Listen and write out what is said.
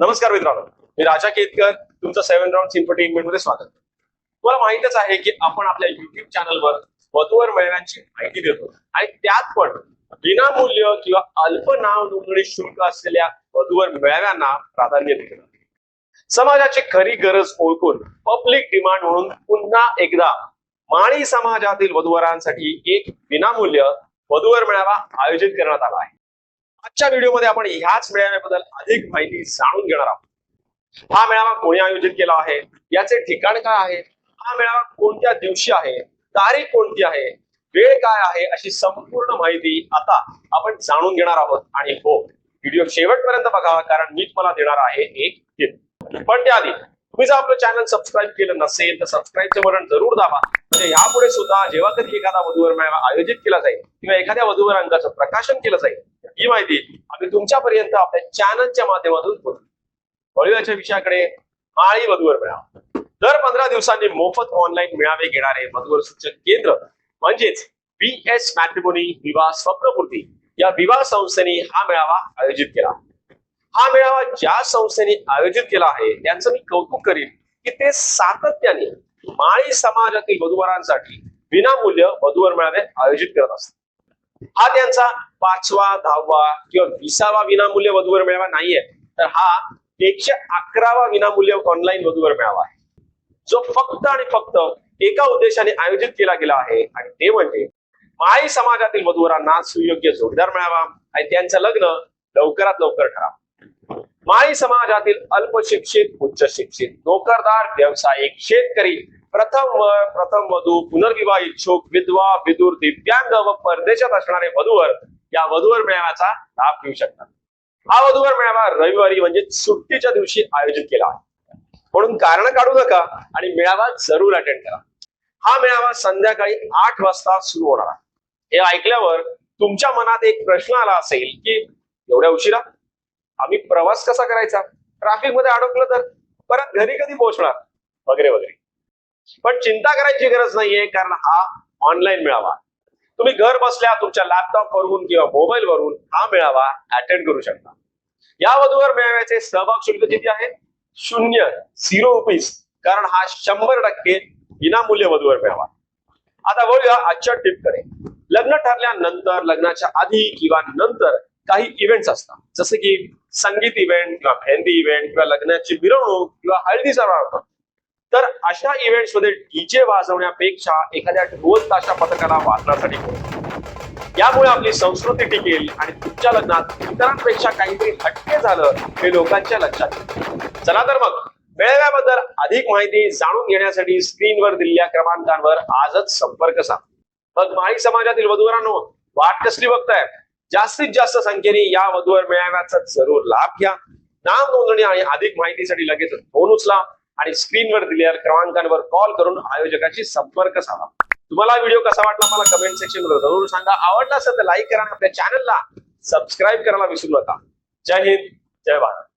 नमस्कार मित्रांनो मी राजा केतकर तुमचं सेव्हन राऊंड इन्फरटेनमेंटमध्ये स्वागत. तुम्हाला माहितच आहे की आपण आपल्या युट्यूब चॅनलवर वधूवर मेळव्यांची माहिती देतो. आणि त्यात पण विनामूल्य किंवा अल्प नाव नोंदणी शुल्क असलेल्या वधूवर मेळाव्यांना प्राधान्य देतो. समाजाची खरी गरज ओळखून पब्लिक डिमांड म्हणून पुन्हा एकदा माळी समाजातील वधूवरांसाठी एक विनामूल्य वधूवर मेळावा आयोजित करण्यात आला आहे. आजच्या व्हिडिओमध्ये आपण ह्याच मेळाव्याबद्दल अधिक माहिती जाणून घेणार आहोत. हा मेळावा कोणी आयोजित केला आहे? याचे ठिकाण काय आहे? हा मेळावा कोणत्या दिवशी आहे? तारीख कोणती आहे? वेळ काय आहे? अशी संपूर्ण माहिती आता आपण जाणून घेणार आहोत. आणि हो व्हिडिओ शेवटपर्यंत बघा कारण मी तुम्हाला देणार आहे एक टिप पण त्याआधी तुम्ही जर आपलं चॅनल सबस्क्राईब केलं नसेल तर सबस्क्राईबचे बटन जरूर दाबा. म्हणजे यापुढे सुद्धा जेव्हा कधी एखादा वधूवर मेळावा आयोजित केला जाईल किंवा एखाद्या वधूवर अंकाचं प्रकाशन केलं जाईल ही माहिती आम्ही तुमच्यापर्यंत आपल्या चॅनलच्या माध्यमातून पोहोचू विषयाकडे माळी वधूवर मेळावा. दर पंधरा दिवसांनी मोफत ऑनलाईन मेळावे घेणारे मधुवर सूचक केंद्र म्हणजेच बी एस मॅट्रिमोनी विवाह स्वप्नपूर्ती. या विवाह संस्थेने हा मेळावा आयोजित केला. हा मेळावा ज्या संस्थेने आयोजित केला आहे त्यांचं मी कौतुक करीन की ते सातत्याने माळी समाजातील वधूवरांसाठी विनामूल्य वधूवर मेळावे आयोजित करत असतात. हा त्यांचा पाचवा दहावा किंवा विसावा विनामूल्य वधूवर मिळावा नाहीये. तर हा एकशे अकरावा विनामूल्य ऑनलाईन वधूवर मिळावा आहे. जो फक्त आणि फक्त एका उद्देशाने आयोजित केला गेला आहे आणि ते म्हणजे माळी समाजातील वधूवरांना सुयोग्य जोडीदार मिळावा आणि त्यांचं लग्न लवकरात लवकर ठरावं. माळी समाजातील अल्पशिक्षित उच्च शिक्षित नोकरदार व्यावसायिक शेतकरी प्रथम वर प्रथम वधू पुनर्विवाह इच्छुक विधवा विदूर दिव्यांग व परदेशात असणारे वधूवर या वधूवर मेळाव्याचा लाभ घेऊ शकतात हा वधूवर मेळावा रविवारी म्हणजे सुट्टीच्या दिवशी आयोजित केला आहे. म्हणून कारण काढू नका आणि मेळावा जरूर अटेंड करा. हा मेळावा संध्याकाळी आठ वाजता सुरू होणार आहे. हे ऐकल्यावर तुमच्या मनात एक प्रश्न आला असेल की एवढ्या उशिरा? आम्ही प्रवास कसा करायचा? ट्रॅफिकमध्ये अडकलो तर? परत घरी कधी पोहोचणार? वगैरे वगैरे. पण चिंता करायची गरज नाहीये कारण हा ऑनलाईन मेळावा तुम्ही घर बसल्या तुमच्या लॅपटॉप वरून किंवा मोबाईल वरून हा मेळावा अटेंड करू शकता. या वधूवर मेळाव्याचे सहभाग शुल्क किती आहे? शून्य झिरो रुपीज कारण हा शंभर टक्के विनामूल्य वधूवर मेळावा. आता वळूया आजच्या टिपकडे लग्न ठरल्यानंतर लग्नाच्या आधी किंवा नंतर काही इव्हेंट्स असतात. जसे की संगीत इव्हेंट किंवा मेहंदी इव्हेंट किंवा लग्नाची मिरवणूक किंवा हळदी समारंभ तर अशा इव्हेंट्समध्ये डीजे वाजवण्यापेक्षा एखाद्या ढोल ताशा पथकाला वाजण्यासाठी यामुळे आपली संस्कृती टिकेल आणि तुमच्या लग्नात इतरांपेक्षा काहीतरी हटके झालं हे लोकांच्या लक्षात चला तर मग मेळाव्याबद्दल अधिक माहिती जाणून घेण्यासाठी स्क्रीनवर दिलेल्या क्रमांकांवर आजच संपर्क साधा. मग माळी समाजातील वधूवरांनो वाट कसली बघताय? जास्तीत जास्त संख्येने या वधूवर मेळाव्याचा जरूर लाभ घ्या. नाम नोंदणी आणि अधिक माहितीसाठी लगेच फोन उचला. आणि स्क्रीनवर दिलेल्या क्रमांकांवर कॉल करून आयोजकाशी संपर्क साधा. तुम्हाला व्हिडिओ कसा वाटला मला कमेंट सेक्शनमध्ये जरूर सांगा. आवडला असेल तर लाईक करा आपल्या चॅनलला सबस्क्राईब करायला विसरू नका. जय हिंद जय भारत.